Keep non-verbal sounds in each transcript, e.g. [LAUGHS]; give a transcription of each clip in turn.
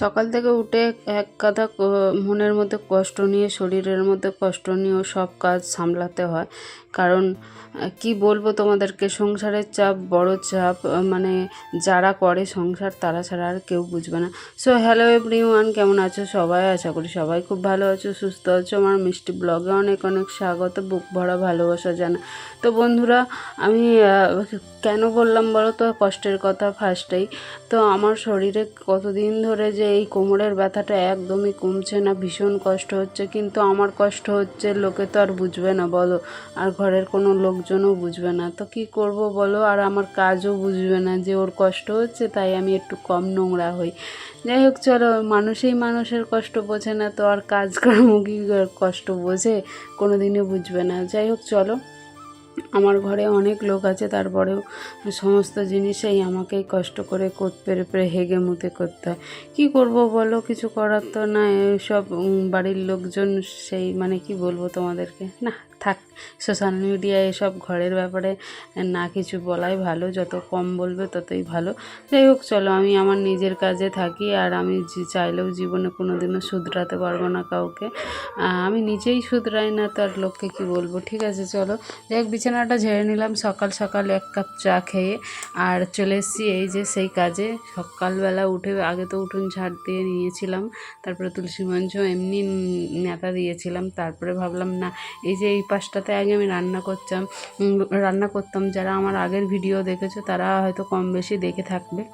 সকাল থেকে উঠে এক গাদা, ক- মনের মধ্যে কষ্ট নিয়ে, শরীরের মধ্যে কষ্ট নিয়েও সব কাজ সামলাতে হয়। কারণ কি বলব তোমাদেরকে, সংসারের চাপ বড় চাপ মানে যারা করে সংসার, তারা ছাড়া আর কেউ বুঝবে না। সো হ্যালো এভরি ওয়ান কেমন আছো সবাই? আশা করি সবাই খুব ভালো আছো, সুস্থ আছো। আমার মিষ্টি ব্লগে অনেক অনেক স্বাগত, বুক ভরা ভালোবাসা জানা। তো বন্ধুরা, আমি কেন বললাম বলো তো? কষ্টের কথা ফার্স্টেই তো আমার শরীরে কতদিন ধরে যে এই কোমরের ব্যথাটা একদমই কমছে না, ভীষণ কষ্ট হচ্ছে। কিন্তু আমার কষ্ট হচ্ছে, লোকে তো আর বুঝবে না, বলো। আর ঘরের কোনো লোকজনও বুঝবে না। তো কি করব বলো? আর আমার কাজও বুঝবে না যে ওর কষ্ট হচ্ছে, তাই আমি একটু কম নোংরা হই। যাই হোক, চলো, মানুষই মানুষের কষ্ট বোঝে না, তো আর কাজকর্ম কি কষ্ট বোঝে? কোনো দিনও বুঝবে না। যাই হোক, চলো। আমার ঘরে অনেক লোক আছে, তারপরেও সমস্ত জিনিসেই আমাকেই কষ্ট করে কোত পেরে পেরে হেগে মুতে করতে হয়। কী করব বলো? কিছু করার তো না সব বাড়ির লোকজন সেই মানে কি বলব তোমাদেরকে? না থাক সোশ্যাল মিডিয়ায় এসব ঘরের ব্যাপারে না কিছু বলাই ভালো, যত কম বলবে ততই ভালো। যাই হোক, চলো আমি আমার নিজের কাজে থাকি, আর আমি চাইলেও জীবনে কোনো দিনও শুধরাতে পারব না কাউকে। আমি নিজেই শুধরাই না তার লোককে কি বলব? ঠিক আছে, চলো। যাই হোক, বিছানাটা ঝেড়ে নিলাম, সকাল সকাল এক কাপ চা খেয়ে, আর চলে এসেছি এই যে সেই কাজে। সকালবেলা উঠে আগে তো উঠোন ঝাড় দিয়ে নিয়েছিলাম, তারপরে তুলসী মঞ্চ, এমনি নেতা দিয়েছিলাম, তারপরে ভাবলাম, না, এই যে এই পাশটাতে আগে আমি রান্না করতাম রান্না করতাম। যারা আমার আগের ভিডিও দেখেছ, তারা হয়তো কম বেশি দেখে থাকবে।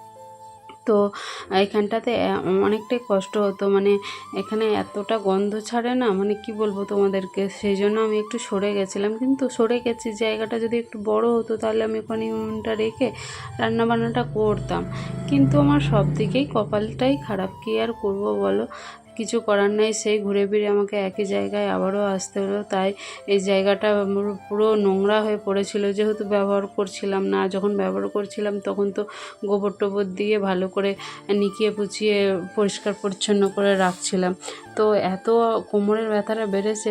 তো এখানটাতে অনেকটাই কষ্ট হতো। মানে এখানে এতটা গন্ধ ছাড়ে না মানে কি বলব তোমাদেরকে? সেই জন্য আমি একটু সরে গেছিলাম। কিন্তু সরে গেছি, জায়গাটা যদি একটু বড় হতো, তাহলে আমি ওখানে উনুনটা রেখে রান্নাবান্নাটা করতাম। কিন্তু আমার সব দিকেই কপালটাই খারাপ। কী আর করব বলো? কিছু করার নেই। সেই ঘুরে ফিরে আমাকে একই জায়গায় আবারও আসতে হলো। তাই এই জায়গাটা পুরো নোংরা হয়ে পড়েছিল। যেহেতু ব্যবহার করছিলাম না, যখন ব্যবহার করছিলাম তখন তো গোবর টোবর দিয়ে ভালো করে নিকিয়ে পুচিয়ে পরিষ্কার পরিচ্ছন্ন করে রাখছিলাম। তো এত কোমরের ব্যথাটা বেড়েছে,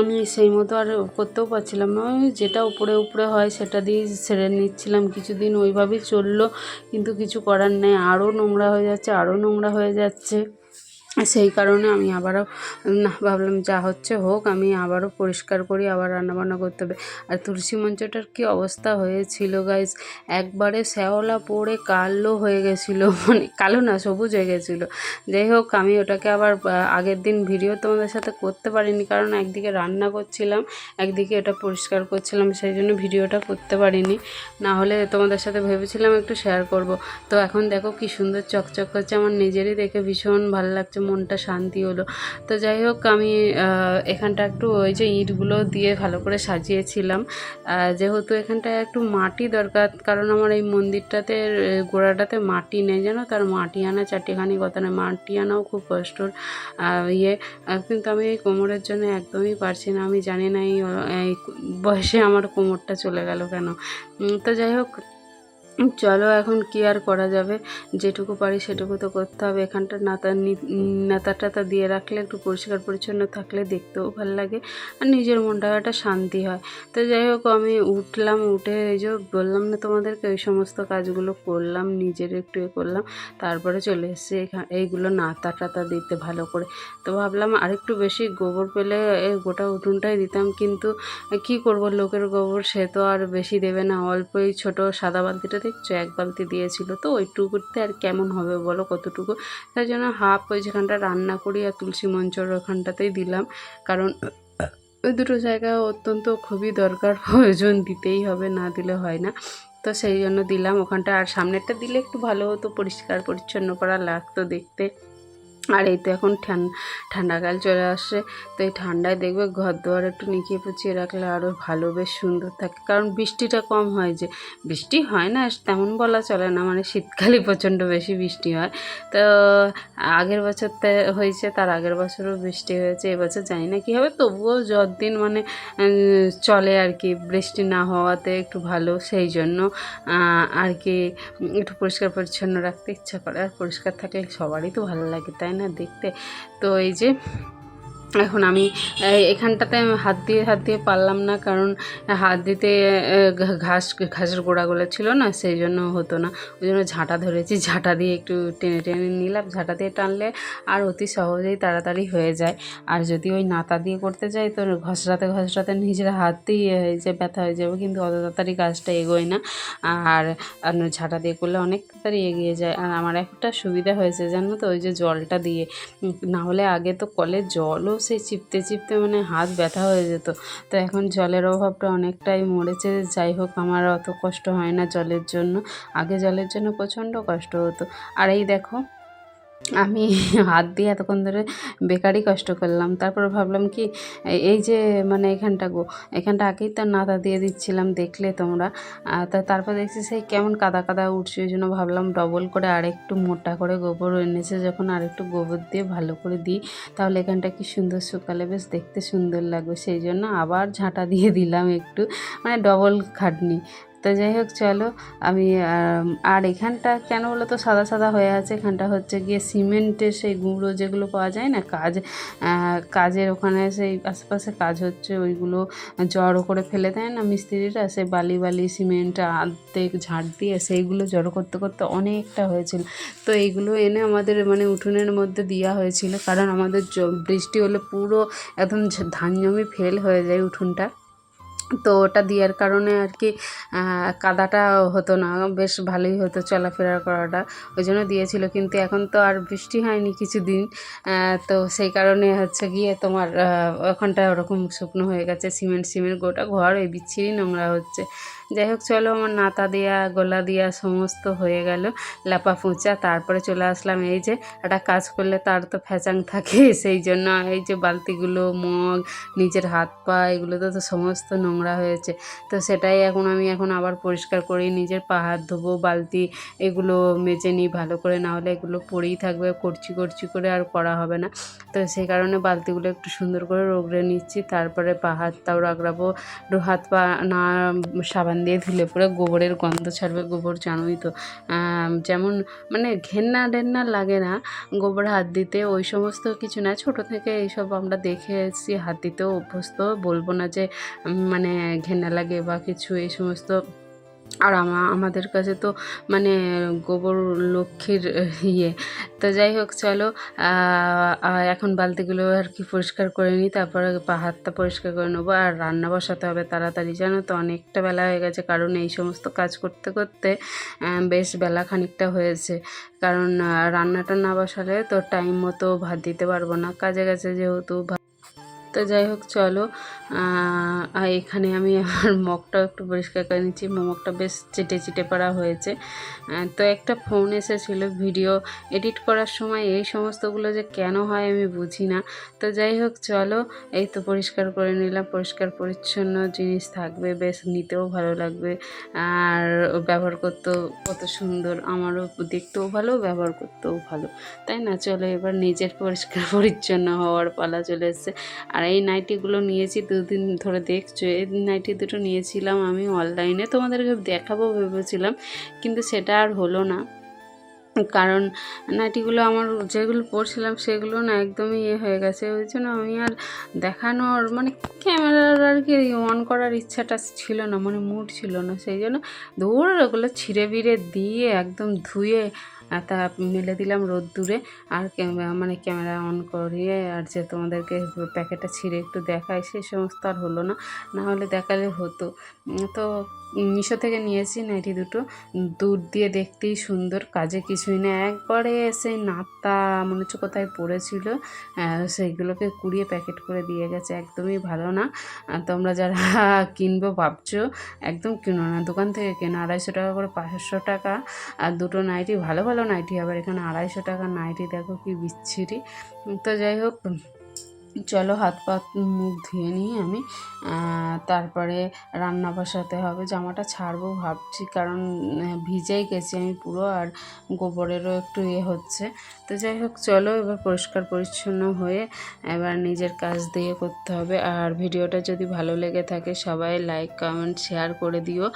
আমি সেই মতো আর করতেও পারছিলাম না। ওই যেটা উপরে উপরে হয় সেটা দিয়ে সেরে নিচ্ছিলাম। কিছুদিন ওইভাবেই চলল, কিন্তু কিছু করার নেই। আরও নোংরা হয়ে যাচ্ছে, আরও নোংরা হয়ে যাচ্ছে। সেই কারণে আমি আবারও, না, ভাবলাম যা হচ্ছে হোক, আমি আবারও পরিষ্কার করি, আবার রান্নাবান্না করতে হবে। আর তুলসী মঞ্চটার কি অবস্থা হয়েছিল গাইজ একবারে শ্যাওলা পড়ে কালো হয়ে গেছিল [LAUGHS] মানে কালো না, সবুজ হয়ে গেছিল। যাই হোক, আমি ওটাকে আবার আগের দিন ভিডিও তোমাদের সাথে করতে পারিনি, কারণ একদিকে রান্না করছিলাম, একদিকে এটা পরিষ্কার করছিলাম, সেই জন্য ভিডিওটা করতে পারিনি। না হলে তোমাদের সাথে ভেবেছিলাম একটু শেয়ার করব। তো এখন দেখো কি সুন্দর চকচক করছে আমার নিজেরই দেখে ভীষণ ভালো লাগছে মনটা শান্তি হলো। তো যাই হোক, আমি এখানটা একটু ওই যে ইটগুলো দিয়ে ভালো করে সাজিয়েছিলাম। যেহেতু এখানটায় একটু মাটি দরকার, কারণ আমার এই মন্দিরটাতে গোড়াটাতে মাটি নেই, জানো? তার মাটি আনা, চারটিখানি কথা নয় মাটি আনাও খুব কষ্টর ইয়ে। কিন্তু আমি এই কোমরের জন্য একদমই পারছি না। আমি জানি না এই বয়সে আমার কোমরটা চলে গেল কেন। তো যাই হোক চলো এখন কি আর করা যাবে? যেটুকু পারি সেটুকু তো করতে হবে। এখানটা নাতা নেতা টাতা দিয়ে রাখলে, একটু পরিষ্কার পরিচ্ছন্ন থাকলে দেখতেও ভালো লাগে আর নিজের মনটা একটা শান্তি হয়। তো যাই হোক, আমি উঠলাম, উঠে এই যে বললাম না তোমাদেরকে ওই সমস্ত কাজগুলো করলাম, নিজের একটু এ করলাম, তারপরে চলে এসেছি এখানে এইগুলো নাতা টাতা দিতে ভালো করে। তো ভাবলাম আরেকটু বেশি গোবর পেলে গোটা উঠোনটাই দিতাম, কিন্তু কি করব? লোকের গোবর সে তো আর বেশি দেবে না। অল্পই ছোটো সাদা বালতিটা দেখছ? এক বালতি দিয়েছিল। তো ওইটুকুতে আর কেমন হবে বলো কতটুকু? তার জন্য হাফ ওই যেখানটা রান্না করি আর তুলসী মঞ্চর ওখানটাতেই দিলাম। কারণ ওই দুটো জায়গা অত্যন্ত খুবই দরকার, প্রয়োজন দিতেই হবে, না দিলে হয় না। তো সেই জন্য দিলাম ওখানটা। আর সামনেরটা দিলে একটু ভালো হতো, পরিষ্কার পরিচ্ছন্ন করা লাগতো দেখতে। আর এই তো এখন ঠান- ঠান্ডাকাল চলে আসছে। তো এই ঠান্ডায় দেখবে ঘর দুয়ার একটু নিকিয়ে পুচিয়ে রাখলে আরও ভালো, বেশ সুন্দর থাকে। কারণ বৃষ্টিটা কম হয় যে, বৃষ্টি হয় না, তেমন বলা চলে না মানে শীতকালে প্রচণ্ড বেশি বৃষ্টি হয়। তো আগের বছর হয়েছে, তার আগের বছরও বৃষ্টি হয়েছে, এবছর জানি না কী হবে, তবুও যতদিন মানে চলে আর কি বৃষ্টি না হওয়াতে একটু ভালো, সেই জন্য আর কি, একটু পরিষ্কার পরিচ্ছন্ন রাখতে ইচ্ছা করে। আর পরিষ্কার থাকলে সবারই তো ভালো লাগে, তাই না? দেখতে। তো এই যে এখন আমি এখানটাতে হাত দিয়ে হাত দিয়ে পারলাম না, কারণ হাত দিতে ঘাস, ঘাসের গোড়াগুলো ছিল না, সেই জন্য হতো না। ওই জন্য ঝাঁটা ধরেছি, ঝাঁটা দিয়ে একটু টেনে টেনে নিলাম, ঝাঁটা দিয়ে টানলে আর অতি সহজেই তাড়াতাড়ি হয়ে যায়। আর যদি ওই নাতা দিয়ে করতে যাই, তো ঘষরাতে ঘষরাতে নিজের হাতই হয়ে যে ব্যথা হয়ে যাবে, কিন্তু অত তাড়াতাড়ি কাজটা এগোয় না। আর ঝাঁটা দিয়ে করলে অনেক তাড়াতাড়ি এগিয়ে যায়। আর আমার একটা সুবিধা হয়েছে, জানো তো? ওই যে জলটা দিয়ে, না হলে আগে তো কলে জলও সেই চিপতে চিপতে মানে হাত ব্যথা হয়ে যেত। তো এখন জলের অভাবটা অনেকটাই মরেছে। যাই হোক, আমার অত কষ্ট হয় না জলের জন্য। আগে জলের জন্য প্রচণ্ড কষ্ট হতো। আর এই দেখো আমি হাত দিয়ে এতক্ষণ ধরে বেকারই কষ্ট করলাম। তারপর ভাবলাম কি এই- যে মানে এখানটা গো, এখানটা আগেই তো নাতা দিয়ে দিচ্ছিলাম দেখলে তোমরা। তা তারপর দেখছি সেই কেমন কাদা কাদা উঠছে, ওই জন্য ভাবলাম ডবল করে আরেকটু মোটা করে গোবর এনেছে, যখন আরেকটু গোবর দিয়ে ভালো করে দিই, তাহলে এখানটা কি সুন্দর শুকালে বেশ দেখতে সুন্দর লাগবে। সেই জন্য আবার ঝাঁটা দিয়ে দিলাম একটু মানে ডবল খাটনি। তো যাই হোক, চলো। আমি আর এখানটা কেন বলো তো, সাদা সাদা হয়ে আছে। এখানটা হচ্ছে গিয়ে সিমেন্টের সেই গুঁড়ো যেগুলো পাওয়া যায় না, কাজ কাজের ওখানে সেই আশেপাশে কাজ হচ্ছে, ওইগুলো জড়ো করে ফেলে দেয় না মিস্ত্রিরা। সেই বালি বালি সিমেন্ট, আর্ধেক ঝাঁট দিয়ে সেইগুলো জড়ো করতে করতে অনেকটা হয়েছিল। তো এইগুলো এনে আমাদের মানে উঠোনের মধ্যে দেওয়া হয়েছিল, কারণ আমাদের বৃষ্টি হলে পুরো একদম ধান জমি ফেল হয়ে যায় উঠোনটা। তো ওটা দেওয়ার কারণে আর কি কাদাটা হতো না, বেশ ভালোই হতো চলাফেরা করাটা, ওই জন্য দিয়েছিল। কিন্তু এখন তো আর বৃষ্টি হয়নি কিছুদিন দিন তো সেই কারণে হচ্ছে গিয়ে তোমার ওখানটা ওরকম শুকনো হয়ে গেছে, সিমেন্ট সিমেন্ট গোটা ঘর, ওই বিচ্ছিরি নোংরা হচ্ছে। যাই হোক চলো আমার নাতা দেওয়া গলা দেওয়া সমস্ত হয়ে গেল, লাপা ফুঁচা, তারপরে চলে আসলাম এই যে একটা কাজ করলে তার তো ফ্যাচাং থাকে, [LAUGHS] সেই জন্য এই যে বালতিগুলো, মগ, নিজের হাত পা এগুলো তো সমস্ত নোংরা হয়েছে। তো সেটাই এখন আমি এখন আবার পরিষ্কার করি, নিজের পা হাত ধোবো, বালতি এগুলো মেজে নিই ভালো করে, না হলে এগুলো পড়েই থাকবে, করছি করছি করে আর করা হবে না। তো সেই কারণে বালতিগুলো একটু সুন্দর করে রগড়ে নিচ্ছি, তারপরে পা হাতটাও হাত পা না, সাবান দিয়ে ধুলে পরে গোবরের গন্ধ ছাড়বে, গোবর জানোই তো। যেমন মানে ঘেন্না ডেন্না লাগে না, গোবর হাত দিতে, ওই সমস্ত কিছু না। ছোট থেকে এইসব আমরা দেখে এসেছি হাত দিতেও অভ্যস্ত। বলব না যে মানে ঘেন্না লাগে বা কিছু, এই সমস্ত আর আমা, আমাদের কাছে তো মানে গোবর লক্ষ্মীর ইয়ে। তো যাই হোক, চলো এখন বালতিগুলো আর কি পরিষ্কার করে নিই, তারপরে হাতটা পরিষ্কার করে নেব। আর রান্না বসাতে হবে তাড়াতাড়ি, জানো তো, অনেকটা বেলা হয়ে গেছে, কারণ এই সমস্ত কাজ করতে করতে বেশ বেলা খানিকটা হয়েছে। কারণ রান্নাটা না বসালে তো টাইম মতো ভাত দিতে পারব না, কাজে গেছে যেহেতু তো যাই হোক, চলো আর এখানে আমি আমার মগটাও একটু পরিষ্কার করে নিচ্ছি। মগটা বেশ চেটে চিটে পড়া হয়েছে। তো একটা ফোন এসেছিল ভিডিও এডিট করার সময় এই সমস্তগুলো যে কেন হয় আমি বুঝি না। তো যাই হোক, চলো, এই তো পরিষ্কার করে নিলাম। পরিষ্কার পরিচ্ছন্ন জিনিস থাকবে, বেশ নিতেও ভালো লাগবে। আর ব্যবহার করতেও কত সুন্দর, আমারও দেখতেও ভালো, ব্যবহার করতেও ভালো। তাই না? চলো, এবার নিজের পরিষ্কার পরিচ্ছন্ন হওয়ার পালা চলে এসছে। আর এই নাইটিগুলো নিয়েছি দুদিন ধরে দেখছ এই নাইটি দুটো নিয়েছিলাম আমি অনলাইনে তোমাদেরকে দেখাবো ভেবেছিলাম, কিন্তু সেটা আর হলো না। কারণ নাইটিগুলো আমার যেগুলো পরছিলাম সেগুলো না একদমই ইয়ে হয়ে গেছে, ওই জন্য আমি আর দেখানোর মানে ক্যামেরার আর কি অন করার ইচ্ছাটা ছিল না মানে মুড ছিল না, সেই জন্য দৌড় ওগুলো ছিঁড়ে বিড়ে দিয়ে একদম ধুয়ে তা মেলে দিলাম রোদ্দুরে আর মানে ক্যামেরা অন করিয়ে আর যে তোমাদেরকে প্যাকেটটা ছিঁড়ে একটু দেখায় সেই সমস্ত আর হলো না। না হলে দেখালে হতো। তো মিশো থেকে নিয়েছি নাইটি দুটো। দূর দিয়ে দেখতেই সুন্দর, কাজে কিছুই না। একবারে সেই নাতা মনে হচ্ছে কোথায় পড়েছিল। সেইগুলোকে কুড়িয়ে প্যাকেট করে দিয়ে গেছে। একদমই ভালো না। আর তোমরা যারা [LAUGHS] কিনবো ভাবছ, একদম কিনো না। দোকান থেকে কেনো। আড়াইশো টাকা করে পাঁচশো টাকা। আর দুটো নাইটি ভালো ভালো নাইটি আবার এখানে আড়াইশো টাকা নাইটি দেখো কি বিচ্ছিরি। তো যাই হোক চলো হাত পা, মুখ ধুয়ে নিই আমি। তারপরে রান্না বসাতে হবে, জামাটা ছাড়বো ভাবছি, কারণ ভিজেই গেছি আমি পুরো আর গোবরেরও একটু ইয়ে হচ্ছে। তো যাই হোক, চলো এবার পরিষ্কার পরিচ্ছন্ন হয়ে এবার নিজের কাজ দিয়ে করতে হবে। আর ভিডিওটা যদি ভালো লেগে থাকে, সবাই লাইক কমেন্ট শেয়ার করে দিও।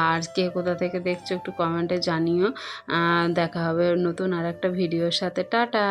আর কে কোথা থেকে দেখছ একটু কমেন্টে জানিও। দেখা হবে নতুন আর একটা ভিডিওর সাথে। টাটা!